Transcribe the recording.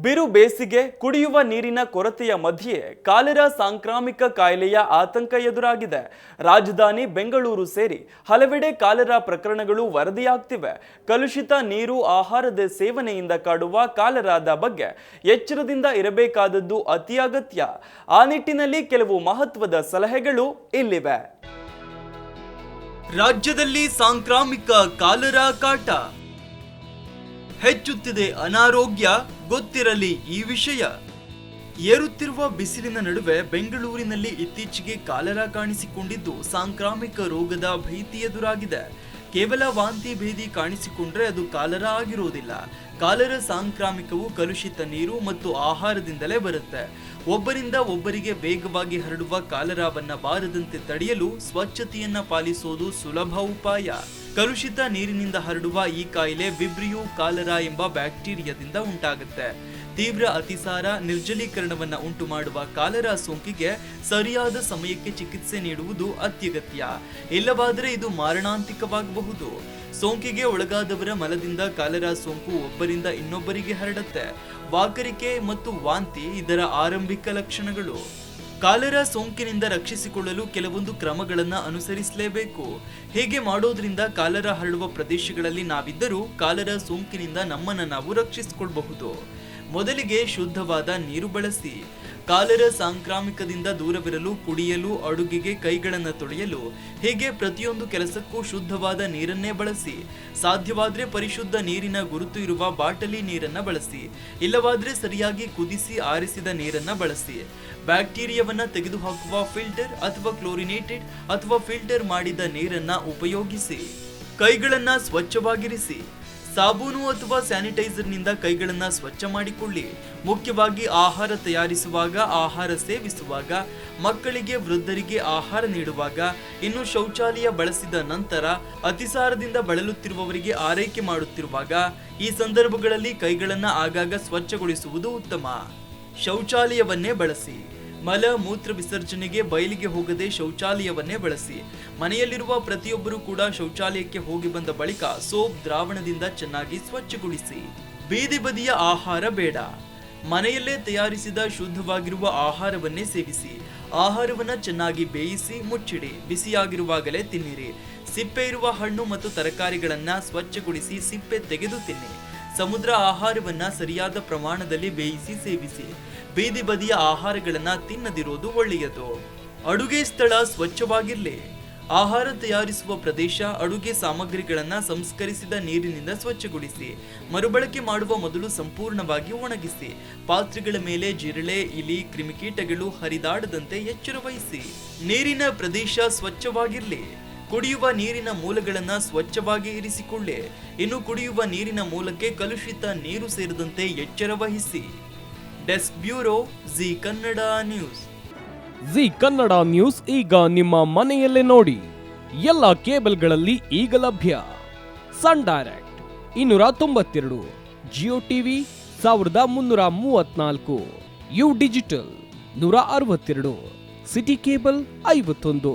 ಬಿರು ಬೇಸಿಗೆ, ಕುಡಿಯುವ ನೀರಿನ ಕೊರತೆಯ ಮಧ್ಯೆ ಕಾಲೆರಾ ಸಾಂಕ್ರಾಮಿಕ ಕಾಯಿಲೆಯ ಆತಂಕ ಎದುರಾಗಿದೆ. ರಾಜಧಾನಿ ಬೆಂಗಳೂರು ಸೇರಿ ಹಲವೆಡೆ ಕಾಲೆರಾ ಪ್ರಕರಣಗಳು ವರದಿಯಾಗ್ತಿವೆ. ಕಲುಷಿತ ನೀರು, ಆಹಾರದ ಸೇವನೆಯಿಂದ ಕಾಡುವ ಕಾಲೆರಾದ ಬಗ್ಗೆ ಎಚ್ಚರದಿಂದ ಇರಬೇಕಾದದ್ದು ಅತಿ ಅಗತ್ಯ. ಆ ನಿಟ್ಟಿನಲ್ಲಿ ಕೆಲವು ಮಹತ್ವದ ಸಲಹೆಗಳು ಇಲ್ಲಿವೆ. ರಾಜ್ಯದಲ್ಲಿ ಸಾಂಕ್ರಾಮಿಕ ಕಾಲೆರಾ ಕಾಟ. ಹೆಚ್ಚುತ್ತಿದೆ ಅನಾರೋಗ್ಯ. ಗೊತ್ತಿರಲಿ ಈ ವಿಷಯ. ಏರುತ್ತಿರುವ ಬಿಸಿಲಿನ ನಡುವೆ ಬೆಂಗಳೂರಿನಲ್ಲಿ ಇತ್ತೀಚೆಗೆ ಕಾಲರ ಕಾಣಿಸಿಕೊಂಡಿದ್ದು ಸಾಂಕ್ರಾಮಿಕ ರೋಗದ ಭೀತಿ ಎದುರಾಗಿದೆ. ಕೇವಲ ವಾಂತಿ ಭೇದಿ ಕಾಣಿಸಿಕೊಂಡ್ರೆ ಅದು ಕಾಲರ ಆಗಿರುವುದಿಲ್ಲ ಕಾಲರ ಸಾಂಕ್ರಾಮಿಕವು ಕಲುಷಿತ ನೀರು ಮತ್ತು ಆಹಾರದಿಂದಲೇ ಬರುತ್ತೆ. ಒಬ್ಬರಿಂದ ಒಬ್ಬರಿಗೆ ವೇಗವಾಗಿ ಹರಡುವ ಕಾಲರಾವನ್ನ ಬಾರದಂತೆ ತಡೆಯಲು ಸ್ವಚ್ಛತೆಯನ್ನ ಪಾಲಿಸೋದು ಸುಲಭ ಉಪಾಯ. ಕಲುಷಿತ ನೀರಿನಿಂದ ಹರಡುವ ಈ ಕಾಯಿಲೆ ವಿಬ್ರಿಯು ಕಾಲರಾ ಎಂಬ ಬ್ಯಾಕ್ಟೀರಿಯಾದಿಂದ ಉಂಟಾಗುತ್ತೆ. ತೀವ್ರ ಅತಿಸಾರ, ನಿರ್ಜಲೀಕರಣವನ್ನ ಉಂಟು ಮಾಡುವ ಕಾಲರಾ ಸೋಂಕಿಗೆ ಸರಿಯಾದ ಸಮಯಕ್ಕೆ ಚಿಕಿತ್ಸೆ ನೀಡುವುದು ಅತ್ಯಗತ್ಯ. ಇಲ್ಲವಾದರೆ ಇದು ಮಾರಣಾಂತಿಕವಾಗಬಹುದು. ಸೋಂಕಿಗೆ ಒಳಗಾದವರ ಮಲದಿಂದ ಕಾಲರಾ ಸೋಂಕು ಒಬ್ಬರಿಂದ ಇನ್ನೊಬ್ಬರಿಗೆ ಹರಡುತ್ತೆ. ವಾಕರಿಕೆ ಮತ್ತು ವಾಂತಿ ಇದರ ಆರಂಭಿಕ ಲಕ್ಷಣಗಳು. ಕಾಲರಾ ಸೋಂಕಿನಿಂದ ರಕ್ಷಿಸಿಕೊಳ್ಳಲು ಕೆಲವೊಂದು ಕ್ರಮಗಳನ್ನು ಅನುಸರಿಸಲೇಬೇಕು. ಹೇಗೆ ಮಾಡೋದ್ರಿಂದ ಕಾಲರಾ ಹರಡುವ ಪ್ರದೇಶಗಳಲ್ಲಿ ನಾವಿದ್ದರೂ ಕಾಲರಾ ಸೋಂಕಿನಿಂದ ನಮ್ಮನ್ನು ನಾವು ರಕ್ಷಿಸಿಕೊಳ್ಳಬಹುದು ಮೊದಲಿಗೆ ಶುದ್ಧವಾದ ನೀರು ಬಳಸಿ, ಕಾಲರ ಸಾಂಕ್ರಾಮಿಕದಿಂದ ದೂರವಿರಲು, ಕುಡಿಯಲು, ಅಡುಗೆಗೆ ಕೈಗಳನ್ನು ತೊಳೆಯಲು, ಹೀಗೆ ಪ್ರತಿಯೊಂದು ಕೆಲಸಕ್ಕೂ ಶುದ್ಧವಾದ ನೀರನ್ನೇ ಬಳಸಿ, ಸಾಧ್ಯವಾದರೆ ಪರಿಶುದ್ಧ ನೀರಿನ ಗುರುತು ಇರುವ ಬಾಟಲಿ ನೀರನ್ನು ಬಳಸಿ, ಇಲ್ಲವಾದರೆ ಸರಿಯಾಗಿ ಕುದಿಸಿ ಆರಿಸಿದ ನೀರನ್ನು ಬಳಸಿ. ಬ್ಯಾಕ್ಟೀರಿಯಾವನ್ನು ತೆಗೆದುಹಾಕುವ ಫಿಲ್ಟರ್ ಅಥವಾ ಕ್ಲೋರಿನೇಟೆಡ್ ಅಥವಾ ಫಿಲ್ಟರ್ ಮಾಡಿದ ನೀರನ್ನು ಉಪಯೋಗಿಸಿ, ಕೈಗಳನ್ನು ಸ್ವಚ್ಛವಾಗಿರಿಸಿ ಸಾಬೂನು ಅಥವಾ ಸ್ಯಾನಿಟೈಸರ್ನಿಂದ ಕೈಗಳನ್ನು ಸ್ವಚ್ಛ ಮಾಡಿಕೊಳ್ಳಿ. ಮುಖ್ಯವಾಗಿ ಆಹಾರ ತಯಾರಿಸುವಾಗ ಆಹಾರ ಸೇವಿಸುವಾಗ, ಮಕ್ಕಳಿಗೆ, ವೃದ್ಧರಿಗೆ ಆಹಾರ ನೀಡುವಾಗ, ಇನ್ನು ಶೌಚಾಲಯ ಬಳಸಿದ ನಂತರ ಅತಿಸಾರದಿಂದ ಬಳಲುತ್ತಿರುವವರಿಗೆ ಆರೈಕೆ ಮಾಡುತ್ತಿರುವಾಗ, ಈ ಸಂದರ್ಭಗಳಲ್ಲಿ ಕೈಗಳನ್ನು ಆಗಾಗ ಸ್ವಚ್ಛಗೊಳಿಸುವುದು ಉತ್ತಮ. ಶೌಚಾಲಯವನ್ನೇ ಬಳಸಿ. ಮಲ ಮೂತ್ರ ವಿಸರ್ಜನೆಗೆ ಬಯಲಿಗೆ ಹೋಗದೆ ಶೌಚಾಲಯವನ್ನೇ ಬಳಸಿ. ಮನೆಯಲ್ಲಿರುವ ಪ್ರತಿಯೊಬ್ಬರೂ ಕೂಡ ಶೌಚಾಲಯಕ್ಕೆ ಹೋಗಿ ಬಂದ ಬಳಿಕ ಸೋಪ್ ದ್ರಾವಣದಿಂದ ಚೆನ್ನಾಗಿ ಸ್ವಚ್ಛಗೊಳಿಸಿ. ಬೀದಿ ಬದಿಯ ಆಹಾರ ಬೇಡ. ಮನೆಯಲ್ಲೇ ತಯಾರಿಸಿದ ಶುದ್ಧವಾಗಿರುವ ಆಹಾರವನ್ನೇ ಸೇವಿಸಿ. ಆಹಾರವನ್ನು ಚೆನ್ನಾಗಿ ಬೇಯಿಸಿ ಮುಚ್ಚಿಡಿ. ಬಿಸಿಯಾಗಿರುವಾಗಲೇ ತಿನ್ನಿರಿ. ಸಿಪ್ಪೆ ಇರುವ ಹಣ್ಣು ಮತ್ತು ತರಕಾರಿಗಳನ್ನು ಸ್ವಚ್ಛಗೊಳಿಸಿ ಸಿಪ್ಪೆ ತೆಗೆದು ತಿನ್ನಿ. ಸಮುದ್ರ ಆಹಾರವನ್ನ ಸರಿಯಾದ ಪ್ರಮಾಣದಲ್ಲಿ ಬೇಯಿಸಿ ಸೇವಿಸಿ. ಬೀದಿ ಬದಿಯ ಆಹಾರಗಳನ್ನ ತಿನ್ನದಿರೋದು ಒಳ್ಳೆಯದು. ಅಡುಗೆ ಸ್ಥಳ ಸ್ವಚ್ಛವಾಗಿರಲಿ. ಆಹಾರ ತಯಾರಿಸುವ ಪ್ರದೇಶ ಅಡುಗೆ ಸಾಮಗ್ರಿಗಳನ್ನು ಸಂಸ್ಕರಿಸಿದ ನೀರಿನಿಂದ ಸ್ವಚ್ಛಗೊಳಿಸಿ. ಮರುಬಳಕೆ ಮಾಡುವ ಮೊದಲು ಸಂಪೂರ್ಣವಾಗಿ ಒಣಗಿಸಿ. ಪಾತ್ರೆಗಳ ಮೇಲೆ ಜಿರಳೆ, ಇಲಿ, ಕ್ರಿಮಿಕೀಟಗಳು ಹರಿದಾಡದಂತೆ ಎಚ್ಚರ ವಹಿಸಿ ನೀರಿನ ಪ್ರದೇಶ ಸ್ವಚ್ಛವಾಗಿರ್ಲಿ. ಕುಡಿಯುವ ನೀರಿನ ಮೂಲಗಳನ್ನು ಸ್ವಚ್ಛವಾಗಿ ಇರಿಸಿಕೊಳ್ಳಿ. ಇನ್ನು ಕುಡಿಯುವ ನೀರಿನ ಮೂಲಕ್ಕೆ ಕಲುಷಿತ ನೀರು ಸೇರದಂತೆ ಎಚ್ಚರ ವಹಿಸಿ. Desk bureau Zee Kannada news. Zee Kannada news ಈಗ ನಿಮ್ಮ ಮನೆಯಲ್ಲೇ ನೋಡಿ. ಎಲ್ಲ ಕೇಬಲ್ಗಳಲ್ಲಿ ಈಗ ಲಭ್ಯ. ಸನ್ ಡೈರೆಕ್ಟ್ ಇನ್ನೂರ ತೊಂಬತ್ತೆರಡು, ಜಿಯೋ ಟಿವಿ ಸಾವಿರದ ಮುನ್ನೂರ ಮೂವತ್ನಾಲ್ಕು ಯು ಡಿಜಿಟಲ್ ನೂರ ಅರವತ್ತೆರಡು, ಸಿಟಿ ಕೇಬಲ್ ಐವತ್ತೊಂದು.